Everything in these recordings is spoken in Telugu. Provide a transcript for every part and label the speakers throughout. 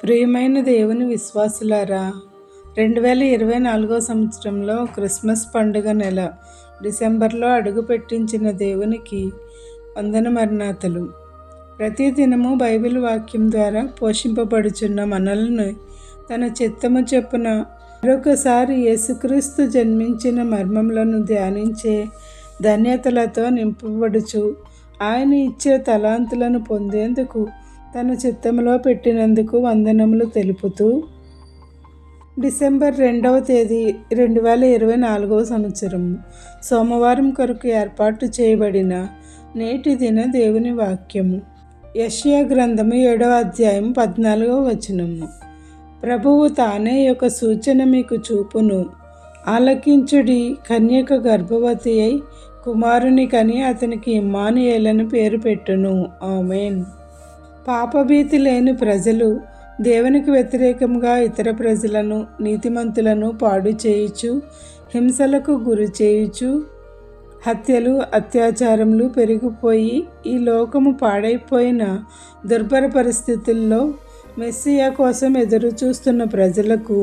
Speaker 1: ప్రియమైన దేవుని విశ్వాసులారా రెండు వేల ఇరవై నాలుగో సంవత్సరంలో క్రిస్మస్ పండుగ నెల డిసెంబర్లో అడుగు పెట్టించిన దేవునికి వందన మరణాతలు ప్రతి దినము బైబిల్ వాక్యం ద్వారా పోషింపబడుచున్న మనల్ని తన చిత్తము చెప్పున మరొకసారి యేసుక్రీస్తు జన్మించిన మర్మములను ధ్యానించే ధన్యతలతో నింపబడుచు ఆయన ఇచ్చే తలాంతులను పొందేందుకు తన చిత్తంలో పెట్టినందుకు వందనములు తెలుపుతూ డిసెంబర్ రెండవ తేదీ రెండు వేల ఇరవై నాలుగవ సంవత్సరం సోమవారం కొరకు ఏర్పాటు చేయబడిన నేటి దిన దేవుని వాక్యము. యష్యా గ్రంథము ఏడవ అధ్యాయం పద్నాలుగవ వచనము. ప్రభువు తానే యొక్క సూచన మీకు చూపును. ఆలకించుడి కన్యక గర్భవతి అయి కుమారుని కని అతనికి ఇమ్మానుయేలను పేరు పెట్టును. ఆమెన్. పాపభీతి లేని ప్రజలు దేవునికి వ్యతిరేకంగా ఇతర ప్రజలను నీతిమంతులను పాడు చేయుచు హింసలకు గురి చేయుచు హత్యలు అత్యాచారములు పెరిగిపోయి ఈ లోకము పాడైపోయిన దుర్భర పరిస్థితుల్లో మెస్సియా కోసం ఎదురు చూస్తున్న ప్రజలకు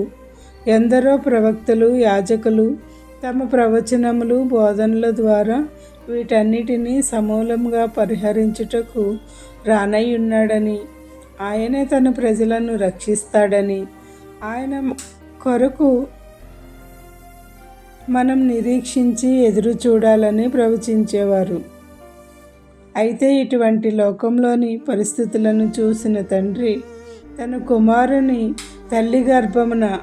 Speaker 1: ఎందరో ప్రవక్తలు యాజకులు తమ ప్రవచనములు బోధనల ద్వారా వీటన్నిటినీ సమూలంగా పరిహరించుటకు రానయ్యున్నాడని. ఆయనే తన ప్రజలను రక్షిస్తాడని. ఆయన కొరకు మనం నిరీక్షించి ఎదురు చూడాలని ప్రవచించేవారు. అయితే ఇటువంటి లోకంలోని పరిస్థితులను చూసిన తండ్రి తన కుమారుని తల్లి గర్భమున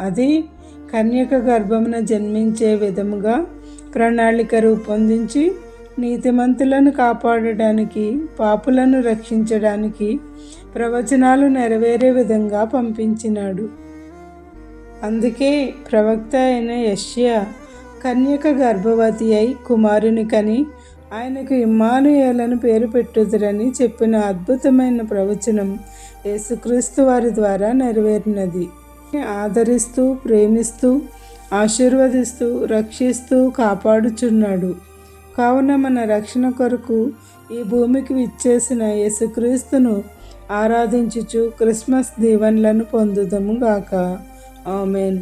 Speaker 1: అది కన్యక గర్భమున జన్మించే విధముగా ప్రణాళిక రూపొందించి నీతిమంతులను కాపాడడానికి పాపులను రక్షించడానికి ప్రవచనాలు నెరవేరే విధంగా పంపించినాడు. అందుకే ప్రవక్త అయిన యష్యా కన్యక గర్భవతి అయి కుమారుని కని ఆయనకు ఇమ్మానుయేలను పేరు పెట్టుదురని చెప్పిన అద్భుతమైన ప్రవచనం యేసుక్రీస్తు వారి ద్వారా నెరవేరినది. ఆదరిస్తూ ప్రేమిస్తూ ఆశీర్వదిస్తూ రక్షిస్తూ కాపాడుచున్నాడు. కావున మన రక్షణ కొరకు ఈ భూమికి విచ్చేసిన యేసుక్రీస్తును ఆరాధించుచు క్రిస్మస్ దీవెనలను పొందుదము గాక. ఆమెన్.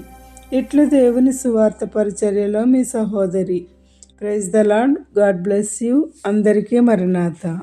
Speaker 1: ఇట్లు దేవుని సువార్త పరిచర్యలో మీ సహోదరి. Praise the lord God bless you. అందరికీ మరణాత.